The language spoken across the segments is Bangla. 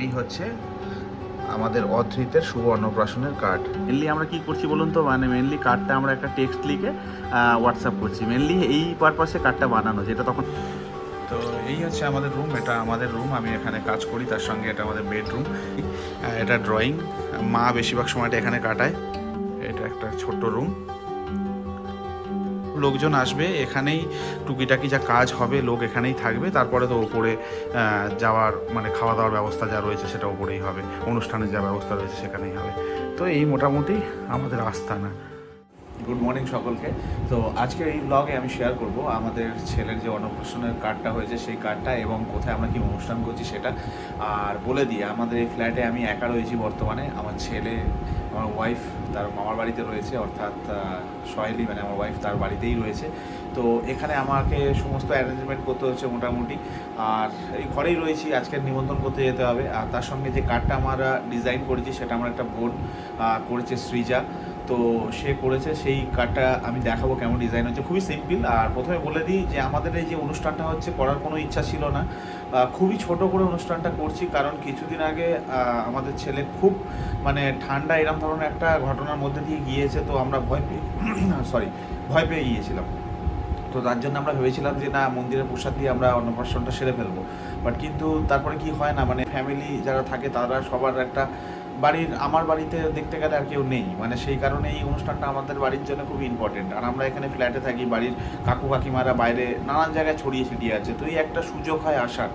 এই হচ্ছে আমাদের অধৃতের শুভ অন্নপ্রাশনের কার্ড মেনলি আমরা কি করছি বলুন তো? মানে মেনলি কার্ডটা আমরা একটা টেক্সট লিখে হোয়াটসঅ্যাপ করছি। মেনলি এই পারপাসে কার্ডটা বানানো যেটা তখন তো এই হচ্ছে আমাদের রুম এটা আমাদের রুম আমি এখানে কাজ করি তার সঙ্গে এটা আমাদের বেডরুম এটা ড্রয়িং মা বেশিরভাগ সময়টা এখানে কাটায়। এটা একটা ছোট্ট রুম লোকজন আসবে, এখানেই টুকিটাকি যা কাজ হবে, লোক এখানেই থাকবে। তারপরে তো ওপরে যাওয়ার মানে খাওয়া দাওয়ার ব্যবস্থা যা রয়েছে সেটা ওপরেই হবে। অনুষ্ঠানের যা ব্যবস্থা রয়েছে সেখানেই হবে। তো এই মোটামুটি আমাদের আস্থানা গুড মর্নিং সকলকে। তো আজকে এই ব্লগে আমি শেয়ার করব আমাদের ছেলের যে অন্নপ্রাশনের কার্ডটা হয়েছে সেই কার্ডটা এবং কোথায় আমরা কি অনুষ্ঠান করছি সেটা। আর বলে দিই আমাদের এই ফ্ল্যাটে আমি একা রয়েছি বর্তমানে। আমার ছেলে, আমার ওয়াইফ তার মামার বাড়িতে রয়েছে, অর্থাৎ সহেলি মানে আমার ওয়াইফ তার বাড়িতেই রয়েছে। তো এখানে আমাকে সমস্ত অ্যারেঞ্জমেন্ট করতে হচ্ছে মোটামুটি। আর এই ঘরেই রয়েছি আজকের নিমন্ত্রণ করতে যেতে হবে। আর তার সঙ্গে যে কার্ডটা আমরা ডিজাইন করেছি সেটা আমার একটা বোন করেছে সৃজা। তো সে করেছে, সেই কার্ডটা আমি দেখাবো কেমন ডিজাইন হচ্ছে। খুবই সিম্পল আর প্রথমে বলে দিই যে আমাদের এই যে অনুষ্ঠানটা হচ্ছে করার কোনো ইচ্ছা ছিল না। খুবই ছোট করে অনুষ্ঠানটা করছি, কারণ কিছুদিন আগে আমাদের ছেলে খুব মানে ঠান্ডা এরম ধরনের একটা ঘটনার মধ্যে দিয়ে গিয়েছে, তো আমরা ভয় পেয়ে সরি ভয় পেয়ে গিয়েছিলাম। তো তার জন্য আমরা ভেবেছিলাম যে না মন্দিরের প্রসাদ দিয়ে আমরা অন্নপ্রাশনটা সেরে ফেলব। বাট কিন্তু তারপরে কি হয় না মানে ফ্যামিলি যারা থাকে তারা সবার একটা বাড়ির, আমার বাড়িতে দেখতে গেলে আর কেউ নেই। মানে সেই কারণে এই অনুষ্ঠানটা আমাদের বাড়ির জন্য খুব ইম্পর্টেন্ট আর আমরা এখানে ফ্ল্যাটে থাকি, বাড়ির কাকু কাকিমারা বাইরে নানান জায়গায় ছড়িয়ে ছিটিয়ে আছে। তো এই একটা সুযোগ হয় আসার।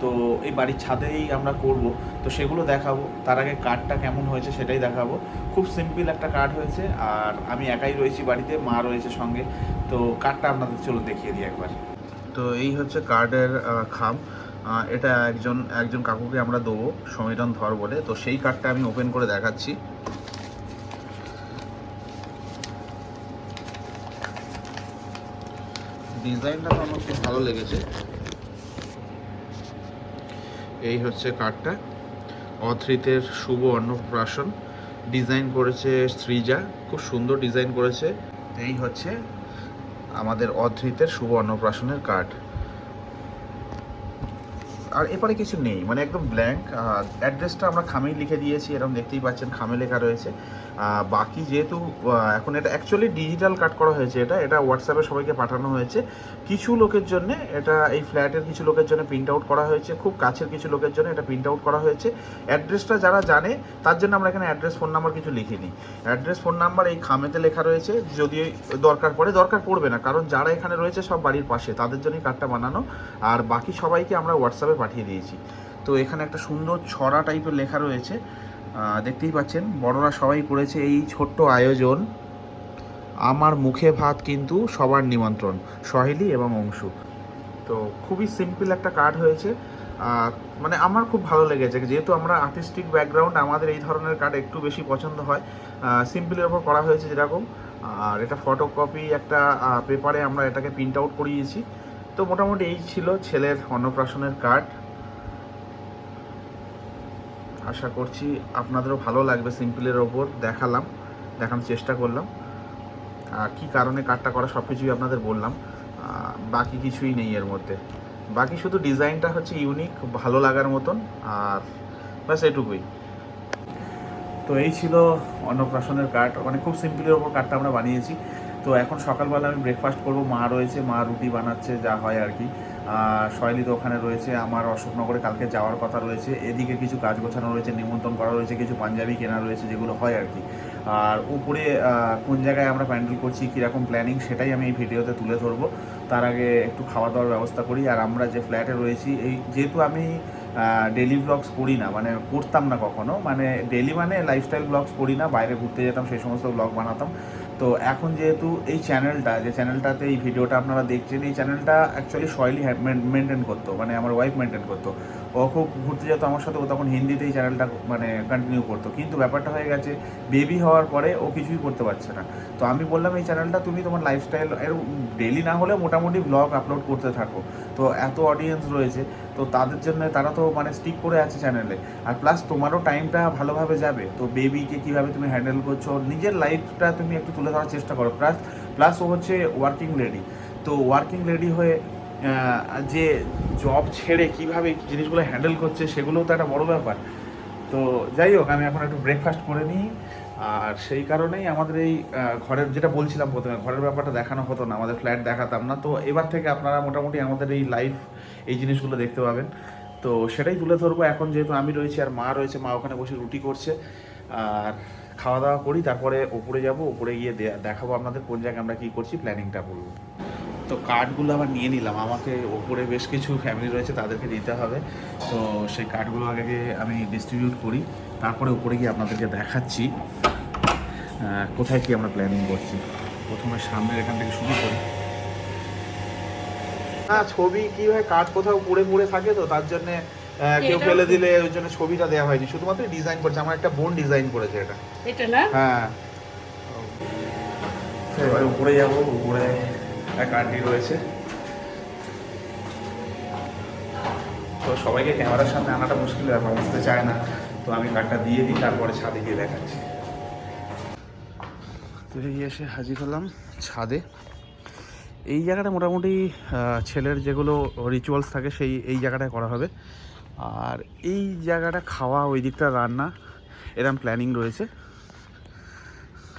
তো এই বাড়ির ছাদেই আমরা করব। তো সেগুলো দেখাবো। তার আগে কার্ডটা কেমন হয়েছে সেটাই দেখাবো। খুব সিম্পল একটা কার্ড হয়েছে। আর আমি একাই রয়েছি বাড়িতে, মা রয়েছে সঙ্গে। তো কার্ডটা আপনাদের চলুন দেখিয়ে দিই একবার। তো এই হচ্ছে কার্ডের খাম। এটা একজন একজন কাকুকে আমরা দেবো, সমীরণ ধর বলে। তো সেই কার্ডটা আমি ওপেন করে দেখাচ্ছি। ডিজাইনটা তো আমার খুব ভালো লেগেছে। এই হচ্ছে কার্ডটা। অথ্রিতের শুভ অন্নপ্রাশন। ডিজাইন করেছে সৃজা। খুব সুন্দর ডিজাইন করেছে। এই হচ্ছে আমাদের অধৃতের শুভ অন্নপ্রাশনের কার্ড। আর এরপরে কিছু নেই মানে একদম ব্ল্যাঙ্ক অ্যাড্রেসটা আমরা খামেই লিখে দিয়েছি, এরকম দেখতেই পাচ্ছেন, খামে লেখা রয়েছে। বাকি যেহেতু এখন এটা অ্যাকচুয়ালি ডিজিটাল কাট করা হয়েছে এটা এটা হোয়াটসঅ্যাপে সবাইকে পাঠানো হয়েছে। কিছু লোকের জন্য এটা এই ফ্ল্যাটের কিছু লোকের জন্য প্রিন্ট আউট করা হয়েছে, খুব কাছের কিছু লোকের জন্য এটা প্রিন্ট আউট করা হয়েছে। অ্যাড্রেসটা যারা জানে, তার জন্য আমরা এখানে অ্যাড্রেস ফোন নাম্বার কিছু লিখিনি। অ্যাড্রেস ফোন নাম্বার এই খামেতে লেখা রয়েছে, যদি দরকার পড়ে, দরকার পড়বে না, কারণ যারা এখানে রয়েছে সব বাড়ির পাশে, তাদের জন্যই কার্ডটা বানানো। আর বাকি সবাইকে আমরা হোয়াটসঅ্যাপে পাঠিয়ে দিয়েছি। তো এখানে একটা সুন্দর ছড়া টাইপের লেখা রয়েছে। দেখতেই পাচ্ছেন, বড়রা সবাই করেছে এই ছোট্ট আয়োজন। আমার মুখে ভাত কিন্তু সবার নিমন্ত্রণ, সহেলি এবং অংশু। তো খুবই সিম্পল একটা কার্ড হয়েছে। মানে আমার খুব ভালো লেগেছে, যেহেতু আমরা আর্টিস্টিক ব্যাকগ্রাউন্ড, আমাদের এই ধরনের কার্ড একটু বেশি পছন্দ হয়। সিম্পলের ওপর করা হয়েছে যেরকম। আর এটা ফটোকপি একটা পেপারে আমরা এটাকে প্রিন্ট আউট করিয়েছি। তো মোটামুটি এই ছিল ছেলের অন্নপ্রাশনের কার্ড আশা করছি আপনাদেরও ভালো লাগবে সিম্পলের ওপর, দেখালাম, দেখানোর চেষ্টা করলাম। আর কী কারণে কার্ডটা করা সব কিছুই আপনাদের বললাম বাকি কিছুই নেই এর মধ্যে। বাকি শুধু ডিজাইনটা হচ্ছে ইউনিক ভালো লাগার মতন, আর ব্যাস এটুকুই। তো এই ছিল অন্নপ্রাশনের কার্ড মানে খুব সিম্পলের ওপর কার্ডটা আমরা বানিয়েছি। তো এখন সকালবেলা আমি ব্রেকফাস্ট করব। মা রয়েছে, মা রুটি বানাচ্ছে, যা হয় আর কি। শৈলী তো ওখানে রয়েছে, আমার অশোকনগরে কালকে যাওয়ার কথা রয়েছে। এদিকে কিছু কাজ গোছানো রয়েছে, নিমন্ত্রণ করা রয়েছে, কিছু পাঞ্জাবি কেনা রয়েছে, যেগুলো হয় আর কি। আর উপরে কোন জায়গায় আমরা প্যান্ডেল করছি, কীরকম প্ল্যানিং সেটাই আমি এই ভিডিওতে তুলে ধরবো। তার আগে একটু খাওয়া দাওয়ার ব্যবস্থা করি। আর আমরা যে ফ্ল্যাটে রয়েছি, এই যেহেতু আমি ডেলি ব্লগস করি না মানে করতাম না কখনো মানে ডেলি মানে লাইফস্টাইল ব্লগস করি না, বাইরে ঘুরতে যেতাম, সেই সমস্ত ব্লগ বানাতাম। তো এখন যেহেতু এই চ্যানেলটা যে চ্যানেলটাতে এই ভিডিওটা আপনারা দেখছেন, এই চ্যানেলটা অ্যাকচুয়ালি শৈলী মেনটেন করতো মানে আমার ওয়াইফ মেনটেন করতো। ও খুব ঘুরতে যেত আমার সাথে, ও তখন হিন্দিতেই চ্যানেলটা মানে কন্টিনিউ করতো। কিন্তু ব্যাপারটা হয়ে গেছে বেবি হওয়ার পরে ও কিছুই করতে পারছে না। তো আমি বললাম, এই চ্যানেলটা তুমি তোমার লাইফস্টাইল এর ডেলি না হলেও মোটামুটি ব্লগ আপলোড করতে থাকো। তো এত অডিয়েন্স রয়েছে, তো তাদের জন্য তারা তো মানে স্টিক করে আছে চ্যানেলে আর প্লাস তোমারও টাইমটা ভালোভাবে যাবে, তো বেবিকে কীভাবে তুমি হ্যান্ডেল করছ, নিজের লাইফটা তুমি একটু তুলে ধরার চেষ্টা করো। প্লাস প্লাস ও হচ্ছে ওয়ার্কিং লেডি তো ওয়ার্কিং লেডি হয়ে যে জব ছেড়ে কীভাবে জিনিসগুলো হ্যান্ডেল করছে, সেগুলোও তো একটা বড় ব্যাপার। তো যাই হোক, আমি এখন একটু ব্রেকফাস্ট করে নিই। আর সেই কারণেই আমাদের এই ঘরের যেটা বলছিলাম প্রথমে, ঘরের ব্যাপারটা দেখানো হতো না, আমাদের ফ্ল্যাট দেখাতাম না। তো এবার থেকে আপনারা মোটামুটি আমাদের এই লাইফ এই জিনিসগুলো দেখতে পাবেন। তো সেটাই তুলে ধরবো। এখন যেহেতু আমি রয়েছি আর মা রয়েছে, মা ওখানে বসে রুটি করছে। আর খাওয়া দাওয়া করি, তারপরে ওপরে যাব, ওপরে গিয়ে দেখাবো আপনাদের কোন জায়গায় আমরা কী করছি প্ল্যানিংটা বলব। তো কার্ডগুলো আবার নিয়ে নিলাম। আমাকে ওপরে বেশ কিছু ফ্যামিলি রয়েছে, তাদেরকে দিতে হবে। তো সেই কার্ডগুলো আগে আমি ডিস্ট্রিবিউট করি। তারপরে উপরে গিয়ে আপনাদেরকে দেখাচ্ছি। কোথায় কি আমরা প্ল্যানিং করছি? প্রথমে সামনের এখান থেকে শুরু করি। না ছবি কি হয় কার্ড কোথাও পড়ে পড়ে থাকে তো তার জন্য কেউ ফেলে দিলে ওই জন্য ছবিটা দেওয়া হয়নি। শুধুমাত্র ডিজাইন করছে আমার একটা বোন ডিজাইন করেছে এটা। এটা না? হ্যাঁ। তো এবারে উপরে যাব উপরে এক আন্টি রয়েছে। তো সবাইকে ক্যামেরার সামনে আনাটা মুশকিল ব্যাপার বুঝতে চায় না। তো আমি কার্ডটা দিয়ে দিই তারপরে ছাদে গিয়ে দেখাচ্ছি। তো এই এসে হাজির হলাম ছাদে। এই জায়গাটা মোটামুটি ছেলের যেগুলো রিচুয়ালস থাকে সেই, এই জায়গাটায় করা হবে। আর এই জায়গাটা খাওয়া, ওই দিকটা রান্না, এরম প্ল্যানিং রয়েছে।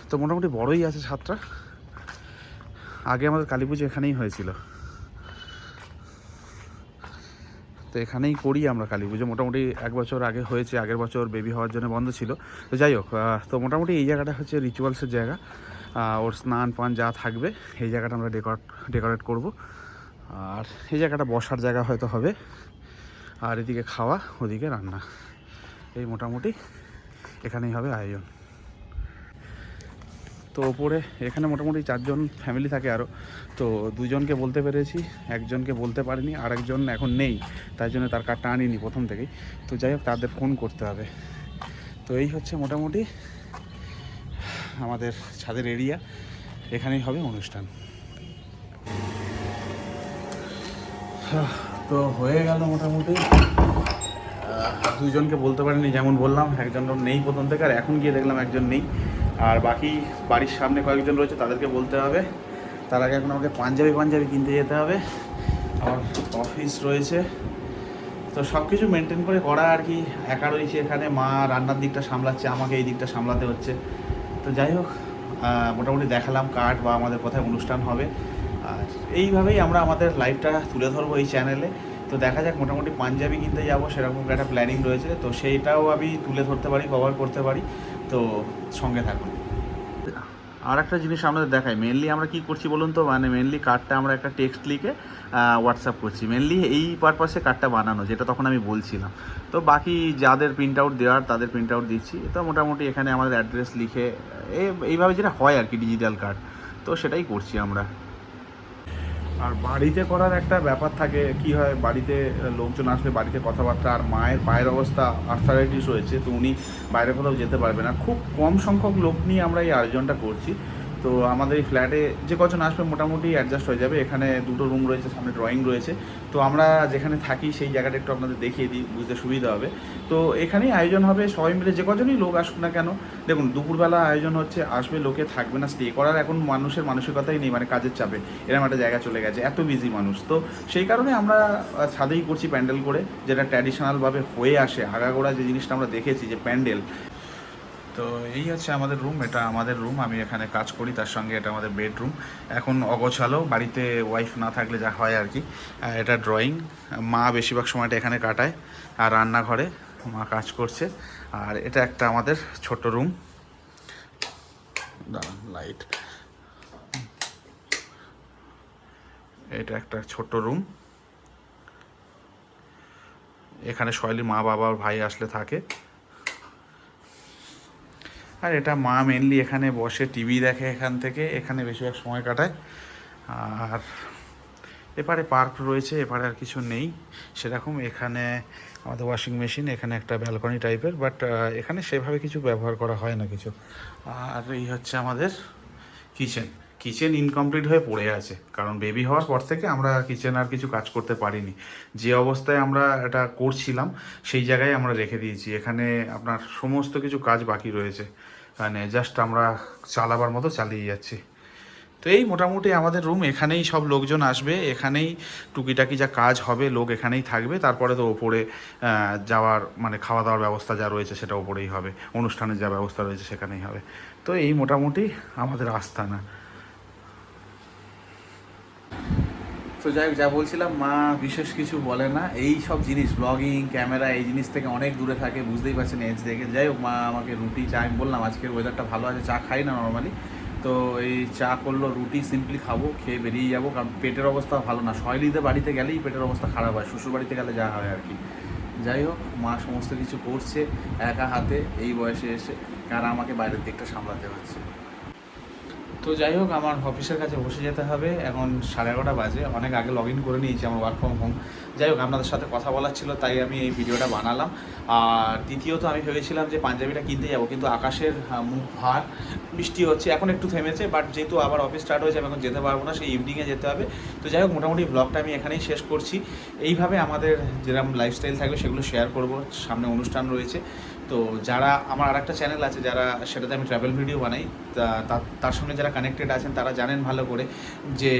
তো মোটামুটি বড়ই আছে ছাদটা। আগে আমাদের কালী পুজো এখানেই হয়েছিল। তো এখানেই করি আমরা কালী পুজো। মোটামুটি এক বছর আগে হয়েছে, আগের বছর বেবি হওয়ার জন্য বন্ধ ছিল। তো যাই হোক তো মোটামুটি এই জায়গাটা হচ্ছে রিচুয়ালসের জায়গা। ওর স্নান পান যা থাকবে, এই জায়গাটা আমরা ডেকোরেট ডেকোরেট করব। আর এই জায়গাটা বসার জায়গা হয়তো হবে। আর এদিকে খাওয়া, ওদিকে রান্না। এই মোটামুটি এখানেই হবে আয়োজন। তো ওপরে এখানে মোটামুটি চারজন ফ্যামিলি থাকে আরও তো দুজনকে বলতে পেরেছি, একজনকে বলতে পারিনি, আরেকজন এখন নেই, তাই জন্য তার কার্ডটা আনিনি প্রথম থেকেই। তো যাই হোক, তাদের ফোন করতে হবে। তো এই হচ্ছে মোটামুটি আমাদের ছাদের এরিয়া এখানেই হবে অনুষ্ঠান। তো হয়ে গেল মোটামুটি। দুজনকে বলতে পারিনি, যেমন বললাম, একজন নেই প্রথম থেকে, আর এখন গিয়ে দেখলাম একজন নেই। আর বাকি বাড়ির সামনে কয়েকজন রয়েছে, তাদেরকে বলতে হবে। তার আগে এখন আমাকে পাঞ্জাবি পাঞ্জাবি কিনতে যেতে হবে। আমার অফিস রয়েছে। তো সব কিছু মেনটেন করে করা আর কি। একা রয়েছে এখানে, মা রান্নার দিকটা সামলাচ্ছে, আমাকে এই দিকটা সামলাতে হচ্ছে। তো যাই হোক মোটামুটি দেখালাম কার্ড বা আমাদের কোথায় অনুষ্ঠান হবে। আর এইভাবেই আমরা আমাদের লাইফটা তুলে ধরবো এই চ্যানেলে তো দেখা যাক, মোটামুটি পাঞ্জাবি কিনতে যাব, সেরকম একটা প্ল্যানিং রয়েছে। তো সেইটাও আমি তুলে ধরতে পারি কভার করতে পারি। তো সঙ্গে থাকুন। আর একটা জিনিস আমাদের দেখাই মেনলি আমরা কি করছি বলুন তো? মানে মেনলি কার্ডটা আমরা একটা টেক্সট লিখে হোয়াটসঅ্যাপ করছি। মেনলি এই পারপাসে কার্ডটা বানানো, যেটা তখন আমি বলছিলাম। তো বাকি যাদের প্রিন্ট আউট দেওয়ার, তাদের প্রিন্ট আউট দিচ্ছি। তো মোটামুটি এখানে আমাদের অ্যাড্রেস লিখে এইভাবে যেটা হয় আর কি ডিজিটাল কার্ড তো সেটাই করছি আমরা। আর বাড়িতে করার একটা ব্যাপার থাকে, কি হয়, বাড়িতে লোকজন আসলে বাড়িতে কথাবার্তা, আর মায়ের, পায়ের অবস্থা আর্থারাইটিস রয়েছে তো উনি বাইরে কোথাও যেতে পারবে না। খুব কম সংখ্যক লোক নিয়ে আমরা এই আয়োজনটা করছি। তো আমাদের এই ফ্ল্যাটে যে কজন আসবে মোটামুটি অ্যাডজাস্ট হয়ে যাবে। এখানে দুটো রুম রয়েছে, সামনে ড্রয়িং রয়েছে। তো আমরা যেখানে থাকি সেই জায়গাটা একটু আপনাদের দেখিয়ে দিই, বুঝতে সুবিধা হবে। তো এখানেই আয়োজন হবে, সবাই মিলে যে কজনই লোক আসুক না কেন। দেখুন, দুপুরবেলা আয়োজন হচ্ছে, আসবে লোকে, থাকবে না স্টে করার এখন মানুষের মানসিকতাই নেই মানে কাজের চাপে। এরকম একটা জায়গা চলে গেছে, এত বিজি মানুষ। তো সেই কারণে আমরা ছাদেই করছি প্যান্ডেল করে, যেটা ট্র্যাডিশনালভাবে হয়ে আসে। আগাগোড়া যে জিনিসটা আমরা দেখেছি, যে প্যান্ডেল তো এই হচ্ছে আমাদের রুম এটা আমাদের রুম আমি এখানে কাজ করি, তার সঙ্গে এটা আমাদের বেডরুম এখন অগোছালো, বাড়িতে ওয়াইফ না থাকলে যা হয় আর কি। এটা ড্রয়িং মা বেশিরভাগ সময়টা এখানে কাটায়, আর রান্নাঘরে মা কাজ করছে। আর এটা একটা আমাদের ছোট রুম লাইট এটা একটা ছোট রুম এখানে শৈলী মা বাবা ভাই আসলে থাকে। আর এটা মা মেনলি এখানে বসে টিভি দেখে এখান থেকে, এখানে বেশিরভাগ সময় কাটায়। আর এপারে পার্ক রয়েছে, এপারে আর কিছু নেই। সেরকম এখানে আমাদের ওয়াশিং মেশিন এখানে একটা ব্যালকনি টাইপের বাট এখানে সেভাবে কিছু ব্যবহার করা হয় না কিছু। আর এই হচ্ছে আমাদের কিচেন কিচেন ইনকমপ্লিট হয়ে পড়ে আছে, কারণ বেবি হওয়ার পর থেকে আমরা কিচেন আর কিছু কাজ করতে পারিনি। যে অবস্থায় আমরা এটা করছিলাম, সেই জায়গায় আমরা রেখে দিয়েছি। এখানে আপনার সমস্ত কিছু কাজ বাকি রয়েছে। মানে জাস্ট আমরা চালাবার মতো চালিয়ে যাচ্ছি। তো এই মোটামুটি আমাদের রুম এখানেই সব লোকজন আসবে, এখানেই টুকিটাকি যা কাজ হবে, লোক এখানেই থাকবে, তারপরে তো ওপরে যাওয়ার মানে খাওয়া দাওয়ার ব্যবস্থা যা রয়েছে সেটা ওপরেই হবে, অনুষ্ঠানের যা ব্যবস্থা রয়েছে সেখানেই হবে। তো এই মোটামুটি আমাদের আস্তানা তো যাই হোক, যা বলছিলাম, মা বিশেষ কিছু বলে না। এই সব জিনিস ব্লগিং ক্যামেরা এই জিনিস থেকে অনেক দূরে থাকে, বুঝতেই পারছেন এজ দেখে। যাই হোক, মা আমাকে রুটি, চা, আমি বললাম, আজকের ওয়েদারটা ভালো আছে, চা খাই না নর্মালি তো এই চা করল, রুটি সিম্পলি খাব, খেয়ে বেরিয়ে যাব, কারণ পেটের অবস্থা ভালো না। শৈলীতে বাড়িতে গেলেই পেটের অবস্থা খারাপ হয়, শ্বশুর বাড়িতে গেলে যা হয় আর কি যাই হোক, মা সমস্ত কিছু করছে, একা হাতে, এই বয়সে এসে, আর আমাকে বাইরের দিকটা সামলাতে হচ্ছে। তো যাই হোক, আমার অফিসের কাছে বসে যেতে হবে। এখন সাড়ে এগারোটা বাজে। অনেক আগে লগ ইন করে নিয়েছি আমার ওয়ার্ক ফ্রম হোম যাই হোক, আপনাদের সাথে কথা বলার ছিল, তাই আমি এই ভিডিওটা বানালাম। আর দ্বিতীয়ত আমি ভেবেছিলাম যে পাঞ্জাবিটা কিনতে যাব, কিন্তু আকাশের মুখ ভার, বৃষ্টি হচ্ছে, এখন একটু থেমেছে বাট যেহেতু আবার অফিস স্টার্ট হয়েছে, আমি এখন যেতে পারব না, সেই ইভিনিংয়ে যেতে হবে। তো যাই হোক, মোটামুটি ব্লগটা আমি এখানেই শেষ করছি। এইভাবে আমাদের যেরকম লাইফস্টাইল থাকবে, সেগুলো শেয়ার করব। সামনে অনুষ্ঠান রয়েছে। তো যারা, আমার আর একটা চ্যানেল আছে যারা সেটাতে আমি ট্রাভেল ভিডিও বানাই, তা তার সঙ্গে যারা কানেক্টেড আছেন তারা জানেন ভালো করে যে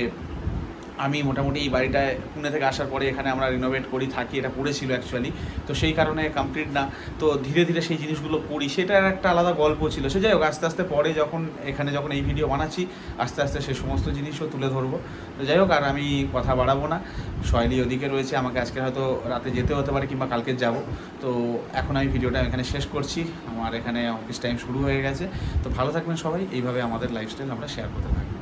আমি মোটামুটি এই বাড়িটায় পুনে থেকে আসার পরে এখানে আমরা রিনোভেট করি, থাকি, এটা পড়েছিল অ্যাকচুয়ালি তো সেই কারণে কমপ্লিট না। তো ধীরে ধীরে সেই জিনিসগুলো পড়ি। সেটার একটা আলাদা গল্প ছিল। সে যাই হোক, আস্তে আস্তে পরে যখন এখানে যখন এই ভিডিও বানাচ্ছি, আস্তে আস্তে সে সমস্ত জিনিসও তুলে ধরবো। তো যাই হোক, আর আমি কথা বাড়াবো না। শৈলী ওদিকে রয়েছে। আমাকে আজকে হয়তো রাতে যেতে হতে পারে কিংবা কালকে যাব। তো এখন আমি ভিডিওটা এখানে শেষ করছি। আমার এখানে অফিস টাইম শুরু হয়ে গেছে। তো ভালো থাকবেন সবাই। এইভাবে আমাদের লাইফস্টাইল আমরা শেয়ার করতে থাকব